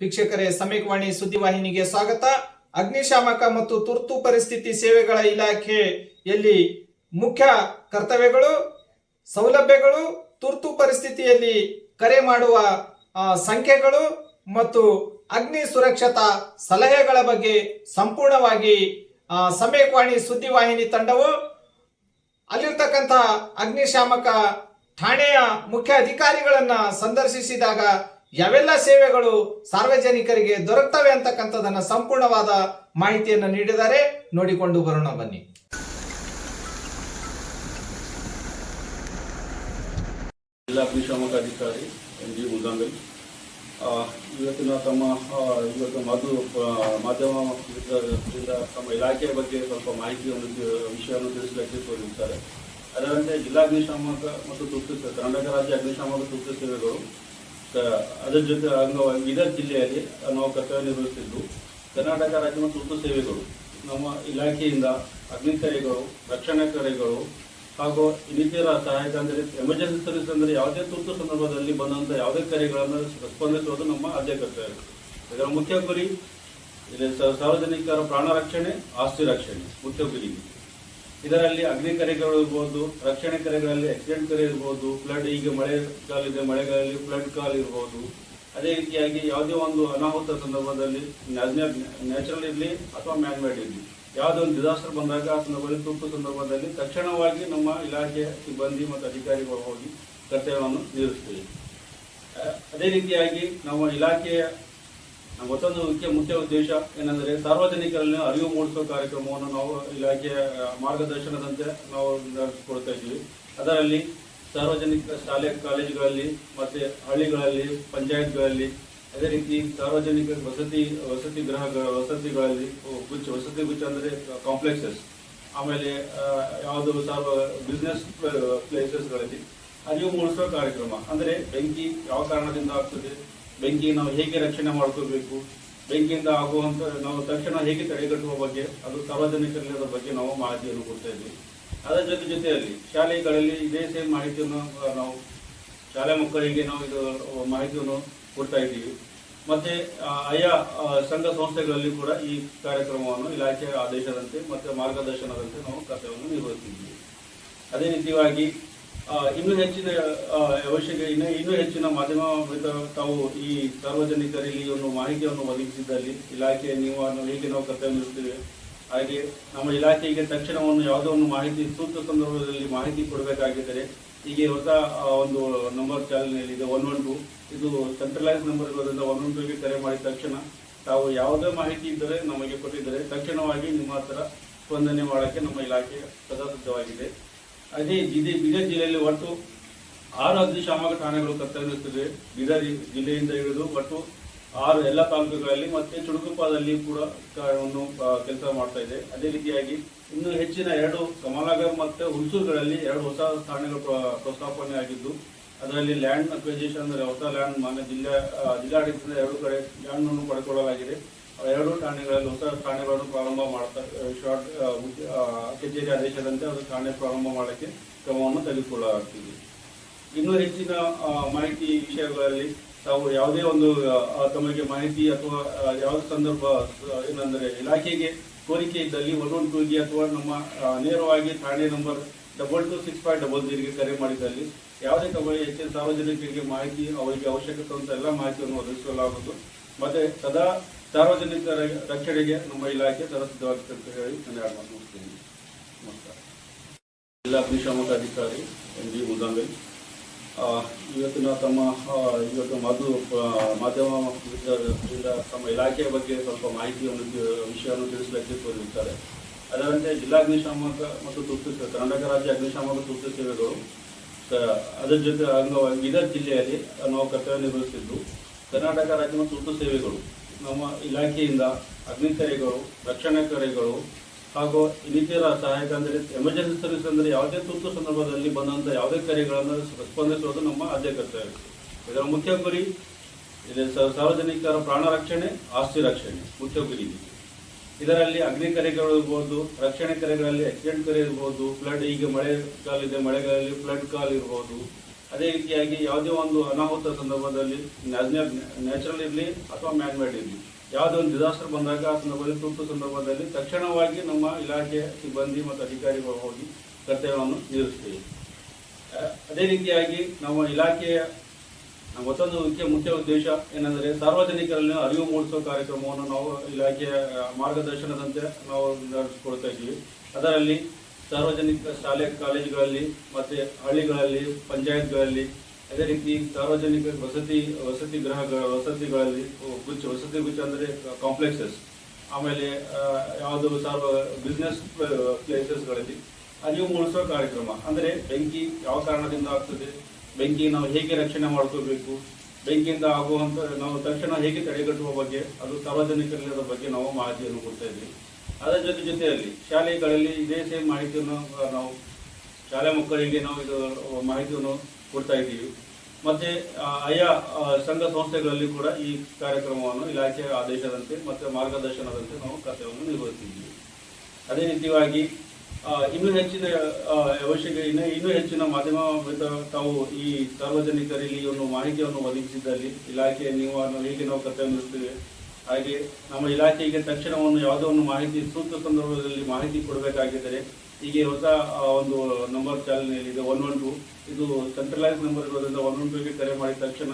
ವೀಕ್ಷಕರೇ ಸಮೀಕವಾಣಿ ಸುದ್ದಿವಾಹಿನಿಗೆ ಸ್ವಾಗತ. ಅಗ್ನಿಶಾಮಕ ಮತ್ತು ತುರ್ತು ಪರಿಸ್ಥಿತಿ ಸೇವೆಗಳ ಇಲಾಖೆಯಲ್ಲಿ ಮುಖ್ಯ ಕರ್ತವ್ಯಗಳು, ಸೌಲಭ್ಯಗಳು, ತುರ್ತು ಪರಿಸ್ಥಿತಿಯಲ್ಲಿ ಕರೆ ಮಾಡುವ ಸಂಖ್ಯೆಗಳು ಮತ್ತು ಅಗ್ನಿ ಸುರಕ್ಷತಾ ಸಲಹೆಗಳ ಬಗ್ಗೆ ಸಂಪೂರ್ಣವಾಗಿ ಸಮೇಕವಾಣಿ ಸುದ್ದಿವಾಹಿನಿ ತಂಡವು ಅಲ್ಲಿರ್ತಕ್ಕಂಥ ಅಗ್ನಿಶಾಮಕ ಠಾಣೆಯ ಮುಖ್ಯ ಅಧಿಕಾರಿಗಳನ್ನ ಸಂದರ್ಶಿಸಿದಾಗ ಯಾವೆಲ್ಲ ಸೇವೆಗಳು ಸಾರ್ವಜನಿಕರಿಗೆ ದೊರಕ್ತವೆ ಅಂತಕ್ಕಂಥದನ್ನ ಸಂಪೂರ್ಣವಾದ ಮಾಹಿತಿಯನ್ನು ನೀಡಿದ್ದಾರೆ. ನೋಡಿಕೊಂಡು ಬರೋಣ ಬನ್ನಿ. ಜಿಲ್ಲಾ ಅಗ್ನಿಶಾಮಕ ಅಧಿಕಾರಿ ಎನ್ ಜಿ ಮುದ್ದಾಂಬೆ ಆ, ಇವತ್ತಿನ ತಮ್ಮ ಇವತ್ತು ಮಧು ಆ, ಮಾಧ್ಯಮ ಮಿತ್ರರಿಂದ ತಮ್ಮ ಇಲಾಖೆಯ ಬಗ್ಗೆ ಸ್ವಲ್ಪ ಮಾಹಿತಿಯನ್ನು ವಿಷಯವನ್ನು ತಿಳಿಸಲಿಕ್ಕೆ ತೋರಿಸುತ್ತಾರೆ ಅದರಂತೆ ಜಿಲ್ಲಾ ಅಗ್ನಿಶಾಮಕ ಮತ್ತು ತುರ್ತು ಕರ್ನಾಟಕ ರಾಜ್ಯ ಅಗ್ನಿಶಾಮಕ ತುರ್ತು ಸೇವೆಗಳು ಅದರ ಜೊತೆ ಅಂಗವಾಗಿ ಇದರ ಜಿಲ್ಲೆಯಲ್ಲಿ ನಾವು ಕರ್ತವ್ಯ ನಿರ್ವಹಿಸುತ್ತಿದ್ದು ಕರ್ನಾಟಕ ರಾಜ್ಯ ಮತ್ತು ತುರ್ತು ಸೇವೆಗಳು, ನಮ್ಮ ಇಲಾಖೆಯಿಂದ ಅಗ್ನಿ ಕರೆಗಳು ರಕ್ಷಣಾ ಕರೆಗಳು ಹಾಗೂ ಇನ್ನಿತರ ಸಹಾಯಕ ಅಂದರೆ ಎಮರ್ಜೆನ್ಸಿ ಸರ್ವಿಸ್ ಅಂದರೆ ಯಾವುದೇ ತುರ್ತು ಸಂದರ್ಭದಲ್ಲಿ ಬಂದಂಥ ಯಾವುದೇ ಕರೆಗಳನ್ನು ಸ್ಪಂದಿಸುವುದು ನಮ್ಮ ಆದ್ಯ ಕರ್ತವ್ಯ. ಇದರ ಮುಖ್ಯ ಗುರಿ ಸಾರ್ವಜನಿಕರ ಪ್ರಾಣ ರಕ್ಷಣೆ, ಆಸ್ತಿ ರಕ್ಷಣೆ, ಮುಖ್ಯ ಗುರಿ. ಇದರಲ್ಲಿ ಅಗ್ನಿ ಕರೆಗಳು ಇರ್ಬೋದು, ರಕ್ಷಣೆ ಕರೆಗಳಲ್ಲಿ ಆಕ್ಸಿಡೆಂಟ್ ಕರೆ ಇರ್ಬೋದು ಫ್ಲಡ್ ಈಗ ಮಳೆ ಇದೆ ಮಳೆಗಾಲದಲ್ಲಿ ಫ್ಲಡ್ ಕಾಲ್ ಇರ್ಬೋದು. ಅದೇ ರೀತಿಯಾಗಿ ಯಾವುದೇ ಒಂದು ಅನಾಹುತ ಸಂದರ್ಭದಲ್ಲಿ ನ್ಯಾಚುರಲ್ ಇರಲಿ ಅಥವಾ ಮ್ಯಾನ್ಮೇಡ್ ಇರಲಿ ಯಾವುದೇ ಒಂದು ಡಿಸಾಸ್ಟರ್ ಬಂದಾಗ ಆ ಸಂದರ್ಭದಲ್ಲಿ ತುರ್ತು ಸಂದರ್ಭದಲ್ಲಿ ತಕ್ಷಣವಾಗಿ ನಮ್ಮ ಇಲಾಖೆಯ ಸಿಬ್ಬಂದಿ ಮತ್ತು ಅಧಿಕಾರಿಗಳು ಹೋಗಿ ಕರ್ತವ್ಯವನ್ನು ನಿರ್ವಹಿಸ್ತೀವಿ ಅದೇ ರೀತಿಯಾಗಿ ನಮ್ಮ ಇಲಾಖೆಯ ನಮ್ಮ ಮತ್ತೊಂದು ಮುಖ್ಯ ಮುಖ್ಯ ಉದ್ದೇಶ ಏನಂದ್ರೆ ಸಾರ್ವಜನಿಕರಲ್ಲಿ ಅರಿವು ಮೂಡಿಸುವ ಕಾರ್ಯಕ್ರಮವನ್ನು ನಾವು ಇಲಾಖೆಯ ಮಾರ್ಗದರ್ಶನದಂತೆ ನಾವು ನಡೆಸಿಕೊಡ್ತಾ ಇದ್ದೀವಿ. ಅದರಲ್ಲಿ ಸಾರ್ವಜನಿಕ ಶಾಲೆ, ಕಾಲೇಜುಗಳಲ್ಲಿ ಮತ್ತೆ ಹಳ್ಳಿಗಳಲ್ಲಿ, ಪಂಚಾಯತ್ಗಳಲ್ಲಿ, ಅದೇ ರೀತಿ ಸಾರ್ವಜನಿಕ ವಸತಿ ವಸತಿ ಗೃಹ ವಸತಿಗಳಲ್ಲಿ ಗುಚ್ಚ, ವಸತಿ ಗುಚ್ಚ ಅಂದರೆ ಕಾಂಪ್ಲೆಕ್ಸಸ್. ಆಮೇಲೆ ಯಾವುದು ಸಾರ್ವ, ಬಿಸ್ನೆಸ್ ಪ್ಲೇಸಸ್ಗಳಲ್ಲಿ ಅರಿವು ಮೂಡಿಸುವ ಕಾರ್ಯಕ್ರಮ. ಅಂದ್ರೆ ಬೆಂಕಿ ಯಾವ ಕಾರಣದಿಂದ ಆಗ್ತದೆ? ಬೆಂಕಿ ನಾವು ಹೇಗೆ ರಕ್ಷಣೆ ಮಾಡ್ಕೋಬೇಕು? ಬೆಂಕಿಯಿಂದ ಆಗುವಂತ ನಾವು ತಕ್ಷಣ ಹೇಗೆ ತಡೆಗಟ್ಟುವ ಬಗ್ಗೆ, ಅದು ಸಾರ್ವಜನಿಕರಲ್ಲಿ ಬಗ್ಗೆ ನಾವು ಮಾಹಿತಿಯನ್ನು ಕೊಡ್ತಾ ಇದ್ವಿ. ಅದರ ಜೊತೆ ಜೊತೆಯಲ್ಲಿ ಶಾಲೆಗಳಲ್ಲಿ ಇದೇ ಸೇಮ್ ಮಾಹಿತಿಯನ್ನು ನಾವು ಶಾಲೆ ಮಕ್ಕಳಿಗೆ ನಾವು ಇದು ಮಾಹಿತಿಯನ್ನು ಕೊಡ್ತಾ ಇದ್ದೀವಿ. ಮತ್ತೆ ಆಯಾ ಸಂಘ ಸಂಸ್ಥೆಗಳಲ್ಲಿ ಕೂಡ ಈ ಕಾರ್ಯಕ್ರಮವನ್ನು ಇಲಾಖೆಯ ಆದೇಶದಂತೆ ಮತ್ತೆ ಮಾರ್ಗದರ್ಶನದಂತೆ ನಾವು ಕರ್ತವ್ಯವನ್ನು ನಿರ್ವಹಿಸಿದ್ದೀವಿ ಅದೇ ರೀತಿಯಾಗಿ ಇನ್ನೂ ಹೆಚ್ಚಿನ ಅವಶ್ಯಕ, ಇನ್ನೂ ಇನ್ನೂ ಹೆಚ್ಚಿನ ಮಾಧ್ಯಮ ತಾವು ಈ ಸಾರ್ವಜನಿಕರಿಗೆ ಈ ಒಂದು ಮಾಹಿತಿಯನ್ನು ಒದಗಿಸಿದ್ದಲ್ಲಿ ಇಲಾಖೆ, ನೀವು ಅನ್ನು ಹೇಗೆ ನಾವು ಕರ್ತವ್ಯ ನಿರ್ವಹಿಸ್ತೇವೆ? ಹಾಗೆ ನಮ್ಮ ಇಲಾಖೆಗೆ ತಕ್ಷಣವನ್ನು ಯಾವುದೋ ಒಂದು ಮಾಹಿತಿ, ಸೂಕ್ತ ಸಂದರ್ಭದಲ್ಲಿ ಮಾಹಿತಿ ಕೊಡಬೇಕಾಗಿದ್ದರೆ ಹೀಗೆ ಹೊಸ ಒಂದು ನಂಬರ್ ಚಾಲನೆಯಲ್ಲಿದೆ ಒನ್ ಒನ್ ಟು ಇದು ಸೆಂಟ್ರಲೈಸ್ ನಂಬರ್ ಇರೋದ್ರಿಂದ ಒನ್ ಒನ್ ಟೂಗೆ ಕರೆ ಮಾಡಿದ ತಕ್ಷಣ ತಾವು ಯಾವುದೇ ಮಾಹಿತಿ ಇದ್ದರೆ ನಮಗೆ ಕೊಟ್ಟಿದ್ದರೆ ತಕ್ಷಣವಾಗಿ ನಿಮ್ಮ ಹತ್ರ ಸ್ಪಂದನೆ ಮಾಡೋಕ್ಕೆ ನಮ್ಮ ಇಲಾಖೆ ಸದಾ ಸಿದ್ಧವಾಗಿದೆ. ಅದೇ ಜಿಲ್ಲೆ, ಬೀದರ್ ಜಿಲ್ಲೆಯಲ್ಲಿ ಒಟ್ಟು ಆರು ಅಗ್ನಿಶಾಮಕ ಠಾಣೆಗಳು ಕರ್ತವ್ಯ ನಿರ್ವಹಿಸುತ್ತಿವೆ ಬೀದರ್ ಜಿಲ್ಲೆಯಿಂದ ಹಿಡಿದು ಒಟ್ಟು ಆರು ಎಲ್ಲ ತಾಲೂಕುಗಳಲ್ಲಿ ಮತ್ತೆ ಚುಡುಕುಪ್ಪದಲ್ಲಿ ಕೂಡ ಕಾರ್ಯವನ್ನು ಕೆಲಸ ಮಾಡ್ತಾ ಇದೆ. ಅದೇ ರೀತಿಯಾಗಿ ಇನ್ನು ಹೆಚ್ಚಿನ ಎರಡು ಕಮಲಾಗರ್ ಮತ್ತು ಹುಣಸೂರುಗಳಲ್ಲಿ ಎರಡು ಹೊಸ ಠಾಣೆಗಳು ಪ್ರಸ್ತಾಪನೆ ಆಗಿದ್ದು, ಅದರಲ್ಲಿ ಲ್ಯಾಂಡ್ ಅಕ್ವಿಜೇಷನ್ ಅಂದರೆ ಹೊಸ ಲ್ಯಾಂಡ್ ಮಾನ್ಯ ಜಿಲ್ಲಾ ಜಿಲ್ಲಾಡಳಿತದ ಜಿಲ್ಲಾಡಳಿತದಿಂದ ಎರಡು ಕಡೆ ಲ್ಯಾಂಡ್ ಅನ್ನು ಪಡ್ಕೊಳ್ಳಲಾಗಿದೆ ಆ ಎರಡು ಠಾಣೆಗಳಲ್ಲಿ ಹೊಸ ಠಾಣೆಗಳನ್ನು ಪ್ರಾರಂಭ ಮಾಡ್ತಾ ಶಾರ್ಟ್ ಕಚೇರಿ ಆದೇಶದಂತೆ ಅದು ಠಾಣೆ ಪ್ರಾರಂಭ ಮಾಡೋಕ್ಕೆ ಕ್ರಮವನ್ನು ತೆಗೆದುಕೊಳ್ಳಲಾಗ್ತಿದೆ. ಇನ್ನೂ ಹೆಚ್ಚಿನ ಮಾಹಿತಿ ವಿಷಯಗಳಲ್ಲಿ ತಾವು ಯಾವುದೇ ಒಂದು ತಮಗೆ ಮಾಹಿತಿ ಅಥವಾ ಯಾವುದೇ ಸಂದರ್ಭ ಏನಂದರೆ ಏನಂದ್ರೆ ಇಲಾಖೆಗೆ ಕೋರಿಕೆ ಇದ್ದಲ್ಲಿ ಒನ್ ಒನ್ ಟೂಗೆ ಅಥವಾ ನಮ್ಮ ನೇರವಾಗಿ ಠಾಣೆ number double two six five double ಜೀರಿಗೆ ಕರೆ ಮಾಡಿದಲ್ಲಿ ಯಾವುದೇ ತಮಗೆ ಹೆಚ್ಚಿನ ಸಾರ್ವಜನಿಕರಿಗೆ ಮಾಹಿತಿ, ಅವರಿಗೆ ಅವಶ್ಯಕತೆ ಅಂತ ಎಲ್ಲ ಮಾಹಿತಿಯನ್ನು ಒದಗಿಸಲಾಗುವುದು. ಮತ್ತೆ ಸದಾ ಸಾರ್ವಜನಿಕರ ರಕ್ಷಣೆಗೆ ನಮ್ಮ ಇಲಾಖೆ ಸದಾ ಸಿದ್ಧವಾಗಿದೆ ಅಂತ ಹೇಳಿ ನಾನು ಎರಡು ಮಾತು ಮುಗಿಸ್ತೀನಿ. ನಮಸ್ಕಾರ. ಜಿಲ್ಲಾ ಅಗ್ನಿಶಾಮಕ ಅಧಿಕಾರಿ ಎನ್ ಜಿ ಆ, ಇವತ್ತಿನ ತಮ್ಮ ಇವತ್ತು ಮಧು ಮಾಧ್ಯಮ ತಮ್ಮ ಇಲಾಖೆಯ ಬಗ್ಗೆ ಸ್ವಲ್ಪ ಮಾಹಿತಿಯನ್ನು ವಿಷಯವನ್ನು ತಿಳಿಸಲಿಕ್ಕೆ ಕೋರಿರುತ್ತಾರೆ ಅದರಂತೆ ಜಿಲ್ಲಾ ಅಗ್ನಿಶಾಮಕ ಮತ್ತು ತುರ್ತು ಕರ್ನಾಟಕ ರಾಜ್ಯ ಅಗ್ನಿಶಾಮಕ ತುರ್ತು ಸೇವೆಗಳು ಅದರ ಜೊತೆ ಅಂಗವಾಗಿ ಬೀದರ್ ಜಿಲ್ಲೆಯಲ್ಲಿ ನಾವು ಕರ್ತವ್ಯ ನಿರ್ವಹಿಸಿದ್ದು ಕರ್ನಾಟಕ ರಾಜ್ಯ ಮತ್ತು ತುರ್ತು ಸೇವೆಗಳು. ನಮ್ಮ ಇಲಾಖೆಯಿಂದ ಅಗ್ನಿ ಕರೆಗಳು, ರಕ್ಷಣಾ ಕರೆಗಳು ಹಾಗೂ ಇನ್ನಿತರ ಸಹಾಯಕ ಅಂದರೆ ಎಮರ್ಜೆನ್ಸಿ ಸರ್ವಿಸ್ ಅಂದರೆ ಯಾವುದೇ ತುರ್ತು ಸಂದರ್ಭದಲ್ಲಿ ಬಂದಂಥ ಯಾವುದೇ ಕರೆಗಳನ್ನು ಸ್ಪಂದಿಸುವುದು ನಮ್ಮ ಆದ್ಯ ಕರ್ತವ್ಯ. ಇದರ ಮುಖ್ಯ ಗುರಿ ಸಾರ್ವಜನಿಕರ ಪ್ರಾಣ ರಕ್ಷಣೆ, ಆಸ್ತಿ ರಕ್ಷಣೆ ಮುಖ್ಯ ಗುರಿ ಇದರಲ್ಲಿ ಅಗ್ನಿ ಕರೆಗಳು ಇರ್ಬೋದು, ರಕ್ಷಣೆ ಕರೆಗಳಲ್ಲಿ ಆಕ್ಸಿಡೆಂಟ್ ಕರೆ ಇರ್ಬೋದು ಫ್ಲಡ್ ಈಗ ಮಳೆಗಾಲಿದೆ ಮಳೆಗಾಲದಲ್ಲಿ ಫ್ಲಡ್ ಕಾಲ್ ಇರ್ಬೋದು ಅದೇ ರೀತಿಯಾಗಿ ಯಾವುದೇ ಒಂದು ಅನಾಹುತ ಸಂದರ್ಭದಲ್ಲಿ ನ್ಯಾಚುರಲ್ ಇರಲಿ ಅಥವಾ ಮ್ಯಾನ್ಮೇಡ್ ಇರಲಿ, ಯಾವುದೇ ಒಂದು ಡಿಸಾಸ್ಟರ್ ಬಂದಾಗ ಆ ಸಂದರ್ಭದಲ್ಲಿ ತುರ್ತು ಸಂದರ್ಭದಲ್ಲಿ ತಕ್ಷಣವಾಗಿ ನಮ್ಮ ಇಲಾಖೆ, ಸಿಬ್ಬಂದಿ ಮತ್ತು ಅಧಿಕಾರಿಗಳು ಹೋಗಿ ಕರ್ತವ್ಯವನ್ನು ನಿರ್ವಹಿಸ್ತೀವಿ ಅದೇ ರೀತಿಯಾಗಿ ನಮ್ಮ ಇಲಾಖೆಯ ಮತ್ತೊಂದು ಮುಖ್ಯ ಮುಖ್ಯ ಉದ್ದೇಶ ಏನಂದರೆ ಸಾರ್ವಜನಿಕರಲ್ಲಿ ಅರಿವು ಮೂಡಿಸುವ ಕಾರ್ಯಕ್ರಮವನ್ನು ನಾವು ಇಲಾಖೆಯ ಮಾರ್ಗದರ್ಶನದಂತೆ ನಾವು ನಡೆಸಿಕೊಳ್ತಾ ಇದ್ದೀವಿ. ಅದರಲ್ಲಿ ಸಾರ್ವಜನಿಕ ಶಾಲೆ, ಕಾಲೇಜುಗಳಲ್ಲಿ ಮತ್ತು ಹಳ್ಳಿಗಳಲ್ಲಿ, ಪಂಚಾಯತ್ಗಳಲ್ಲಿ ಅದೇ ರೀತಿ ಸಾರ್ವಜನಿಕ ವಸತಿ ವಸತಿ ಗೃಹಗಳ ವಸತಿಗಳಲ್ಲಿ ಗುಚ್ಚ, ವಸತಿ ಗುಚ್ಚ ಅಂದರೆ ಕಾಂಪ್ಲೆಕ್ಸಸ್ ಆಮೇಲೆ ಯಾವುದು ಸಾರ್ವ ಬಿಸ್ನೆಸ್ ಪ್ಲೇಸಸ್ಗಳಲ್ಲಿ ಅರಿವು ಮೂಡಿಸುವ ಕಾರ್ಯಕ್ರಮ. ಅಂದರೆ ಬೆಂಕಿ ಯಾವ ಕಾರಣದಿಂದ ಆಗ್ತದೆ? ಬೆಂಕಿ ನಾವು ಹೇಗೆ ರಕ್ಷಣೆ ಮಾಡ್ಕೋಬೇಕು? ಬೆಂಕಿಯಿಂದ ಆಗುವಂಥ ನಾವು ತಕ್ಷಣ ಹೇಗೆ ತಡೆಗಟ್ಟುವ ಬಗ್ಗೆ, ಅದು ಸಾರ್ವಜನಿಕರ ಬಗ್ಗೆ ನಾವು ಮಾಹಿತಿಯನ್ನು ಕೊಡ್ತಾ ಇದ್ವಿ ಅದರ ಜೊತೆ ಜೊತೆಯಲ್ಲಿ ಶಾಲೆಗಳಲ್ಲಿ ಇದೇ ಸೇಮ್ ಮಾಹಿತಿಯನ್ನು ನಾವು ಶಾಲೆ ಮಕ್ಕಳಿಗೆ ನಾವು ಇದು ಮಾಹಿತಿಯನ್ನು ಕೊಡ್ತಾ ಇದ್ದೀವಿ. ಮತ್ತೆ ಆಯಾ ಸಂಘ ಸಂಸ್ಥೆಗಳಲ್ಲಿ ಕೂಡ ಈ ಕಾರ್ಯಕ್ರಮವನ್ನು ಇಲಾಖೆಯ ಆದೇಶದಂತೆ ಮತ್ತೆ ಮಾರ್ಗದರ್ಶನದಂತೆ ನಾವು ಕರ್ತವ್ಯವನ್ನು ನಿರ್ವಹಿಸಿದ್ದೀವಿ ಅದೇ ರೀತಿಯಾಗಿ ಇನ್ನೂ ಹೆಚ್ಚಿನ ಅವಶ್ಯಕ, ಇನ್ನೂ ಇನ್ನೂ ಹೆಚ್ಚಿನ ಮಾಧ್ಯಮ ತಾವು ಈ ಸಾರ್ವಜನಿಕರಿಗೆ ಈ ಒಂದು ಮಾಹಿತಿಯನ್ನು ಒದಗಿಸಿದ್ದಲ್ಲಿ ಇಲಾಖೆಯ ನೀವು ಹೇಗೆ ನಾವು ಕರ್ತವ್ಯ ನಿರ್ವಹಿಸ್ತೇವೆ ಹಾಗೆ ನಮ್ಮ ಇಲಾಖೆಗೆ ತಕ್ಷಣವನ್ನು ಯಾವುದೋ ಒಂದು ಮಾಹಿತಿ, ಸೂಕ್ತ ಸಂದರ್ಭದಲ್ಲಿ ಮಾಹಿತಿ ಕೊಡಬೇಕಾಗಿದ್ದರೆ ಹೀಗೆ ಹೊಸ ಒಂದು ನಂಬರ್ ಚಾಲನೆಯಲ್ಲಿದೆ ಒನ್ ಒನ್ ಟು ಇದು ಸೆಂಟ್ರಲೈಸ್ ನಂಬರ್ ಇರೋದ್ರಿಂದ ಒನ್ ಒನ್ ಟೂಗೆ ಕರೆ ಮಾಡಿದ ತಕ್ಷಣ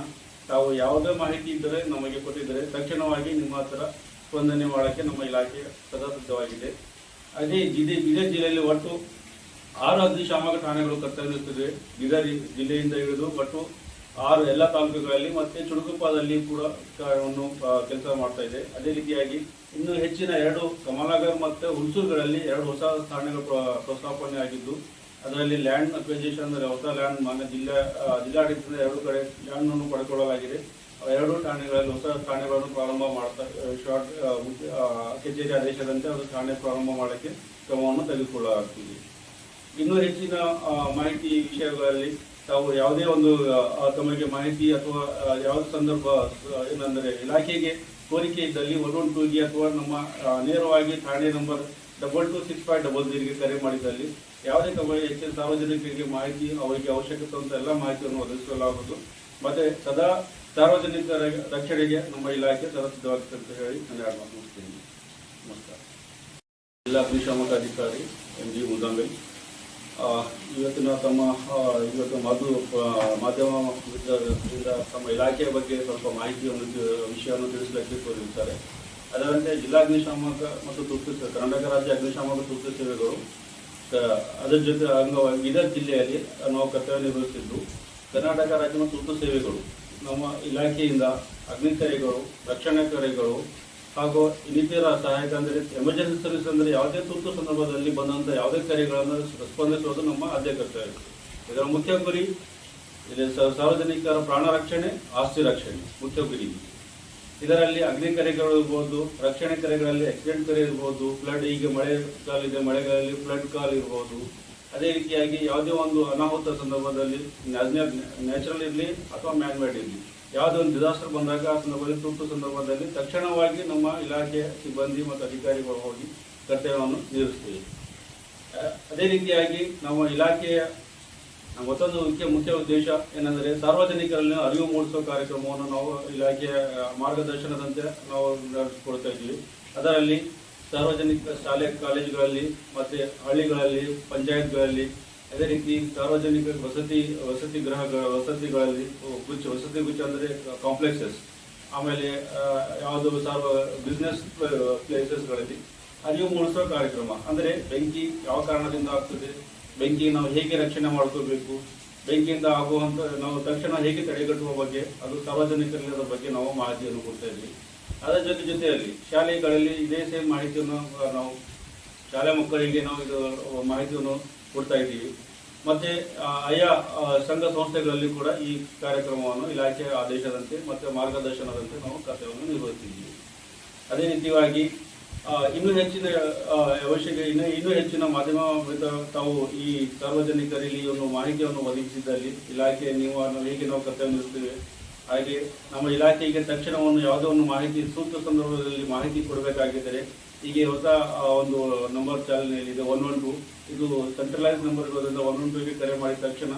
ತಾವು ಯಾವುದೇ ಮಾಹಿತಿ ಇದ್ದರೆ ನಮಗೆ ಕೊಟ್ಟಿದ್ದರೆ ತಕ್ಷಣವಾಗಿ ನಿಮ್ಮ ಹತ್ರ ಸ್ಪಂದನೆ ಮಾಡೋಕ್ಕೆ ನಮ್ಮ ಇಲಾಖೆ ಸದಾ ಸಿದ್ಧವಾಗಿದೆ. ಅದೇ ಜಿದೆ ಬೀದರ್ ಜಿಲ್ಲೆಯಲ್ಲಿ ಒಟ್ಟು ಆರು ಅಗ್ನಿಶಾಮಕ ಠಾಣೆಗಳು ಕರ್ತವ್ಯ ಬೀದರ್ ಜಿಲ್ಲೆಯಿಂದ ಹಿಡಿದು ಒಟ್ಟು ಆರು ಎಲ್ಲ ತಾಲೂಕುಗಳಲ್ಲಿ ಮತ್ತೆ ಚುಡುಕುಪ್ಪದಲ್ಲಿ ಕೂಡ ಕಾರ್ಯವನ್ನು ಕೆಲಸ ಮಾಡ್ತಾ ಇದೆ. ಅದೇ ರೀತಿಯಾಗಿ ಇನ್ನು ಹೆಚ್ಚಿನ ಎರಡು ಕಮಲಾಗರ್ ಮತ್ತು ಹುಣಸೂರುಗಳಲ್ಲಿ ಎರಡು ಹೊಸ ಸ್ಥಾನಗಳು ಪ್ರ- ಪ್ರಸ್ತಾಪನೆ ಆಗಿದ್ದು, ಅದರಲ್ಲಿ ಲ್ಯಾಂಡ್ ಅಕ್ವಿಜೇಷನ್ ಅಂದರೆ ಹೊಸ ಲ್ಯಾಂಡ್ ಮಾನ್ಯ ಜಿಲ್ಲಾ ಜಿಲ್ಲಾಡಳಿತದ ಜಿಲ್ಲಾಡಳಿತದಿಂದ ಎರಡು ಕಡೆ ಲ್ಯಾಂಡ್ ಅನ್ನು ಪಡೆದುಕೊಳ್ಳಲಾಗಿದೆ ಎರಡು ಠಾಣೆಗಳಲ್ಲಿ ಹೊಸ ಠಾಣೆಗಳನ್ನು ಪ್ರಾರಂಭ ಮಾಡ್ತಾ ಶಾರ್ಟ್ ಕಚೇರಿ ಆದೇಶದಂತೆ ಅದು ಠಾಣೆ ಪ್ರಾರಂಭ ಮಾಡೋಕ್ಕೆ ಕ್ರಮವನ್ನು ತೆಗೆದುಕೊಳ್ಳಲಾಗ್ತಿದೆ. ಇನ್ನೂ ಹೆಚ್ಚಿನ ಮಾಹಿತಿ ವಿಷಯಗಳಲ್ಲಿ ತಾವು ಯಾವುದೇ ಒಂದು ತಮಗೆ ಮಾಹಿತಿ ಅಥವಾ ಯಾವುದೇ ಸಂದರ್ಭ ಏನಂದರೆ ಇಲಾಖೆಗೆ ಕೋರಿಕೆ ಇದ್ದಲ್ಲಿ ಒನ್ ಒನ್ ಟೂಗೆ ಅಥವಾ ನಮ್ಮ ನೇರವಾಗಿ ಠಾಣೆ number double two six five double ಜೀರಿಗೆ ಕರೆ ಮಾಡಿದಲ್ಲಿ ಯಾವುದೇ ತಮಗೆ ಹೆಚ್ಚಿನ ಸಾರ್ವಜನಿಕರಿಗೆ ಮಾಹಿತಿ ಅವರಿಗೆ ಅವಶ್ಯಕತೆ ಅಂತ ಎಲ್ಲ ಮಾಹಿತಿಯನ್ನು ಒದಗಿಸಲಾಗುವುದು. ಮತ್ತೆ ಸದಾ ಸಾರ್ವಜನಿಕರ ರಕ್ಷಣೆಗೆ ನಮ್ಮ ಇಲಾಖೆ ಸದಾ ಅಂತ ಹೇಳಿ ನಾನು ಮುಗಿಸ್ತೀನಿ. ನಮಸ್ಕಾರ. ಜಿಲ್ಲಾ ಅಗ್ನಿಶಾಮಕ ಅಧಿಕಾರಿ ಎಂ ಜಿ ಮುದಾಂಬೆಲ್ ಆ, ಇವತ್ತಿನ ತಮ್ಮ ಇವತ್ತು ಮಧು ಮಾಧ್ಯಮ ತಮ್ಮ ಇಲಾಖೆಯ ಬಗ್ಗೆ ಸ್ವಲ್ಪ ಮಾಹಿತಿಯನ್ನು ವಿಷಯವನ್ನು ತಿಳಿಸಲಿಕ್ಕೆ ಕೋರಿರುತ್ತಾರೆ ಅದರಂತೆ ಜಿಲ್ಲಾ ಅಗ್ನಿಶಾಮಕ ಮತ್ತು ತುರ್ತು ಕರ್ನಾಟಕ ರಾಜ್ಯ ಅಗ್ನಿಶಾಮಕ ತುರ್ತು ಸೇವೆಗಳು ಅದರ ಜೊತೆ ಅಂಗವಾಗಿ ಇದರ ಜಿಲ್ಲೆಯಲ್ಲಿ ನಾವು ಕರ್ತವ್ಯ ನಿರ್ವಹಿಸಿದ್ದು ಕರ್ನಾಟಕ ರಾಜ್ಯ ಮತ್ತು ತುರ್ತು ಸೇವೆಗಳು, ನಮ್ಮ ಇಲಾಖೆಯಿಂದ ಅಗ್ನಿ ಕರೆಗಳು ರಕ್ಷಣಾ ಕರೆಗಳು ಹಾಗೂ ಇನ್ನಿತರ ಸಹಾಯಕ ಅಂದರೆ ಎಮರ್ಜೆನ್ಸಿ ಸರ್ವಿಸ್ ಅಂದರೆ ಯಾವುದೇ ತುರ್ತು ಸಂದರ್ಭದಲ್ಲಿ ಬಂದಂಥ ಯಾವುದೇ ಕಾರ್ಯಗಳನ್ನು ಸ್ಪಂದಿಸುವುದು ನಮ್ಮ ಆದ್ಯ ಕರ್ತವ್ಯ. ಇದರ ಮುಖ್ಯ ಗುರಿ ಇಲ್ಲಿ ಸಾರ್ವಜನಿಕರ ಪ್ರಾಣ ರಕ್ಷಣೆ, ಆಸ್ತಿ ರಕ್ಷಣೆ ಮುಖ್ಯ ಗುರಿ. ಇದರಲ್ಲಿ ಅಗ್ನಿ ಕರೆಗಳು ಇರ್ಬೋದು, ರಕ್ಷಣೆ ಕರೆಗಳಲ್ಲಿ ಆಕ್ಸಿಡೆಂಟ್ ಕರೆ ಇರ್ಬೋದು ಫ್ಲಡ್ ಈಗ ಮಳೆ ಕಾಲಿದೆ ಮಳೆಗಳಲ್ಲಿ ಫ್ಲಡ್ ಕಾಲ್ ಇರ್ಬೋದು. ಅದೇ ರೀತಿಯಾಗಿ ಯಾವುದೇ ಒಂದು ಅನಾಹುತ ಸಂದರ್ಭದಲ್ಲಿ ನ್ಯಾಚುರಲ್ ಇರಲಿ ಅಥವಾ ಮ್ಯಾನ್ಮೇಡ್ ಇರಲಿ. ಯಾವುದೇ ಒಂದು ಡಿಸಾಸ್ಟರ್ ಬಂದಾಗ ಆ ಸಂದರ್ಭದಲ್ಲಿ ತುರ್ತು ಸಂದರ್ಭದಲ್ಲಿ ತಕ್ಷಣವಾಗಿ ನಮ್ಮ ಇಲಾಖೆಯ ಸಿಬ್ಬಂದಿ ಮತ್ತು ಅಧಿಕಾರಿಗಳು ಹೋಗಿ ಕರ್ತವ್ಯವನ್ನು ನಿರ್ವಹಿಸ್ತೀವಿ ಅದೇ ರೀತಿಯಾಗಿ ನಮ್ಮ ಇಲಾಖೆಯ ಮತ್ತೊಂದು ಮುಖ್ಯ ಮುಖ್ಯ ಉದ್ದೇಶ ಏನೆಂದರೆ ಸಾರ್ವಜನಿಕರಲ್ಲಿ ಅರಿವು ಮೂಡಿಸುವ ಕಾರ್ಯಕ್ರಮವನ್ನು ನಾವು ಇಲಾಖೆಯ ಮಾರ್ಗದರ್ಶನದಂತೆ ನಾವು ನಡೆಸಿಕೊಡ್ತಾ ಇದ್ದೀವಿ. ಅದರಲ್ಲಿ ಸಾರ್ವಜನಿಕ ಶಾಲೆ, ಕಾಲೇಜುಗಳಲ್ಲಿ, ಮತ್ತು ಹಳ್ಳಿಗಳಲ್ಲಿ, ಪಂಚಾಯತ್ಗಳಲ್ಲಿ ಅದೇ ರೀತಿ ಸಾರ್ವಜನಿಕ ವಸತಿ ವಸತಿ ಗೃಹಗಳ ವಸತಿಗಳಲ್ಲಿ ಗುಚ್ಚ, ವಸತಿ ಗುಚ್ಚ ಅಂದರೆ ಕಾಂಪ್ಲೆಕ್ಸಸ್ ಆಮೇಲೆ ಯಾವುದು ಸಾರ್ವ ಬಿಸ್ನೆಸ್ ಪ್ಲೇಸಸ್ಗಳಲ್ಲಿ ಅರಿವು ಮೂಡಿಸುವ ಕಾರ್ಯಕ್ರಮ. ಅಂದರೆ ಬೆಂಕಿ ಯಾವ ಕಾರಣದಿಂದ ಆಗ್ತದೆ? ಬೆಂಕಿ ನಾವು ಹೇಗೆ ರಕ್ಷಣೆ ಮಾಡ್ಕೋಬೇಕು ಬೆಂಕಿಯಿಂದ ಆಗುವಂಥ ನಾವು ತಕ್ಷಣ ಹೇಗೆ ತಡೆಗಟ್ಟುವ ಬಗ್ಗೆ, ಅದು ಸಾರ್ವಜನಿಕರ ಬಗ್ಗೆ ನಾವು ಮಾಹಿತಿಯನ್ನು ಕೊಡ್ತಾ ಇದ್ವಿ. ಅದರ ಜೊತೆ ಜೊತೆಯಲ್ಲಿ ಶಾಲೆಗಳಲ್ಲಿ ಇದೇ ಸೇಮ್ ಮಾಹಿತಿಯನ್ನು ನಾವು, ಶಾಲೆ ಮಕ್ಕಳಿಗೆ ನಾವು ಇದು ಮಾಹಿತಿಯನ್ನು ಕೊಡ್ತಾ ಇದ್ದೀವಿ. ಮತ್ತೆ ಆಯಾ ಸಂಘ ಸಂಸ್ಥೆಗಳಲ್ಲಿ ಕೂಡ ಈ ಕಾರ್ಯಕ್ರಮವನ್ನು ಇಲಾಖೆ ಆದೇಶದಂತೆ ಮತ್ತೆ ಮಾರ್ಗದರ್ಶನದಂತೆ ನಾವು ಕರ್ತವ್ಯವನ್ನು ನಿರ್ವಹಿಸಿದ್ದೀವಿ ಅದೇ ರೀತಿಯಾಗಿ ಇನ್ನೂ ಹೆಚ್ಚಿನ ಅವಶ್ಯಕ, ಇನ್ನೂ ಇನ್ನೂ ಹೆಚ್ಚಿನ ಮಾಧ್ಯಮ ತಾವು ಈ ಸಾರ್ವಜನಿಕರಲ್ಲಿ ಒಂದು ಮಾಹಿತಿಯನ್ನು ಒದಗಿಸಿದ್ದಲ್ಲಿ ಇಲಾಖೆ ನೀವು ಹೇಗೆ ನಾವು ಕರ್ತವ್ಯ ನಿರ್ವಹಿಸ್ತೇವೆ ಹಾಗೆ ನಮ್ಮ ಇಲಾಖೆಗೆ ತಕ್ಷಣವನ್ನು ಯಾವುದೋ ಒಂದು ಮಾಹಿತಿ ಸೂಕ್ತ ಸಂದರ್ಭದಲ್ಲಿ ಮಾಹಿತಿ ಕೊಡಬೇಕಾಗಿದ್ದರೆ ಹೀಗೆ ಹೊಸ ಒಂದು ನಂಬರ್ ಚಾಲನೆಯಲ್ಲಿದೆ ಒನ್ ಒನ್ ಟು ಇದು ಸೆಂಟ್ರಲೈಸ್ ನಂಬರ್ ಇರೋದ್ರಿಂದ ಒನ್ ಒನ್ ಟೂಗೆ ಕರೆ ಮಾಡಿದ ತಕ್ಷಣ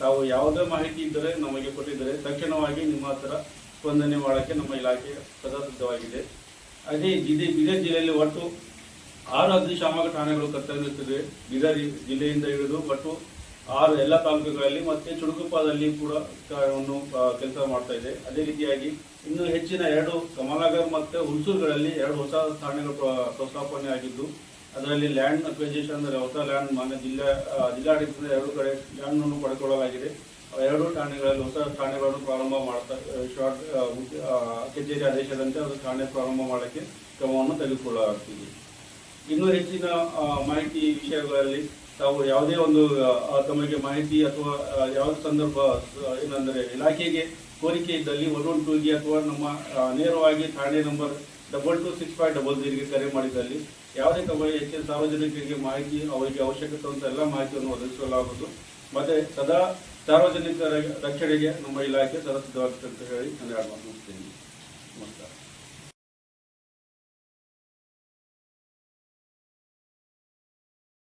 ತಾವು ಯಾವುದೇ ಮಾಹಿತಿ ಇದ್ದರೆ ನಮಗೆ ಕೊಟ್ಟಿದ್ದರೆ ತಕ್ಷಣವಾಗಿ ನಿಮ್ಮ ಹತ್ರ ಸ್ಪಂದನೆ ಮಾಡೋಕ್ಕೆ ನಮ್ಮ ಇಲಾಖೆ ಸದಾ ಸಿದ್ಧವಾಗಿದೆ ಅದೇ ಇದೇ ಬೀದರ್ ಜಿಲ್ಲೆಯಲ್ಲಿ ಒಟ್ಟು ಆರು ಅಗ್ನಿಶಾಮಕ ಠಾಣೆಗಳು ಕರ್ತವ್ಯವಿರುತ್ತದೆ ಬೀದರ್ ಜಿಲ್ಲೆಯಿಂದ ಹಿಡಿದು ಒಟ್ಟು ಆರು ಎಲ್ಲ ತಾಲೂಕುಗಳಲ್ಲಿ ಮತ್ತೆ ಚುಡುಕುಪ್ಪದಲ್ಲಿ ಕೂಡ ಕಾರ್ಯವನ್ನು ಕೆಲಸ ಮಾಡ್ತಾ ಇದೆ. ಅದೇ ರೀತಿಯಾಗಿ ಇನ್ನು ಹೆಚ್ಚಿನ ಎರಡು ಕಮಲಾಗರ್ ಮತ್ತು ಹುಣಸೂರುಗಳಲ್ಲಿ ಎರಡು ಹೊಸ ಪ್ರಸ್ಥಾಪನೆ ಪ್ರಸ್ತಾಪನೆ ಆಗಿದ್ದು, ಅದರಲ್ಲಿ ಲ್ಯಾಂಡ್ ಅಕ್ವಿಜೇಷನ್ ಅಂದರೆ ಹೊಸ ಲ್ಯಾಂಡ್ ಮಾನ್ಯ ಜಿಲ್ಲಾ ಜಿಲ್ಲಾಡಳಿತದ ಎರಡು ಕಡೆ ಲ್ಯಾಂಡ್ ಅನ್ನು ಪಡೆದುಕೊಳ್ಳಲಾಗಿದೆ. ಎರಡು ಠಾಣೆಗಳಲ್ಲಿ ಹೊಸ ಠಾಣೆಗಳನ್ನು ಪ್ರಾರಂಭ ಮಾಡ್ತಾ ಶಾರ್ಟ್ ಕಚೇರಿ ಆದೇಶದಂತೆ ಅದು ಠಾಣೆ ಪ್ರಾರಂಭ ಮಾಡೋಕ್ಕೆ ಕ್ರಮವನ್ನು ತೆಗೆದುಕೊಳ್ಳಲಾಗ್ತಿದೆ. ಇನ್ನೂ ಹೆಚ್ಚಿನ ಮಾಹಿತಿ ವಿಷಯಗಳಲ್ಲಿ ತಾವು ಯಾವುದೇ ಒಂದು ತಮಗೆ ಮಾಹಿತಿ ಅಥವಾ ಯಾವ ಸಂದರ್ಭ ಏನಂದರೆ ಇಲಾಖೆಗೆ ಕೋರಿಕೆ ಇದ್ದಲ್ಲಿ ಒನ್ ಟೂಗೆ ಅಥವಾ ನಮ್ಮ ನೇರವಾಗಿ ಠಾಣೆ number double two six five double ತ್ರೀಗೆ ಕರೆ ಮಾಡಿದಲ್ಲಿ ಯಾವುದೇ ತಮಗೆ ಹೆಚ್ಚಿನ ಸಾರ್ವಜನಿಕರಿಗೆ ಮಾಹಿತಿ, ಅವರಿಗೆ ಅವಶ್ಯಕತೆ ಅಂತ ಎಲ್ಲ ಮಾಹಿತಿಯನ್ನು ಒದಗಿಸಲಾಗುವುದು. ಮತ್ತೆ ಸದಾ ಸಾರ್ವಜನಿಕರ ರಕ್ಷಣೆಗೆ ನಮ್ಮ ಇಲಾಖೆ ಸದಾ ಅಂತ ಹೇಳಿ ನಾನು ಮುಗಿಸ್ತೇನೆ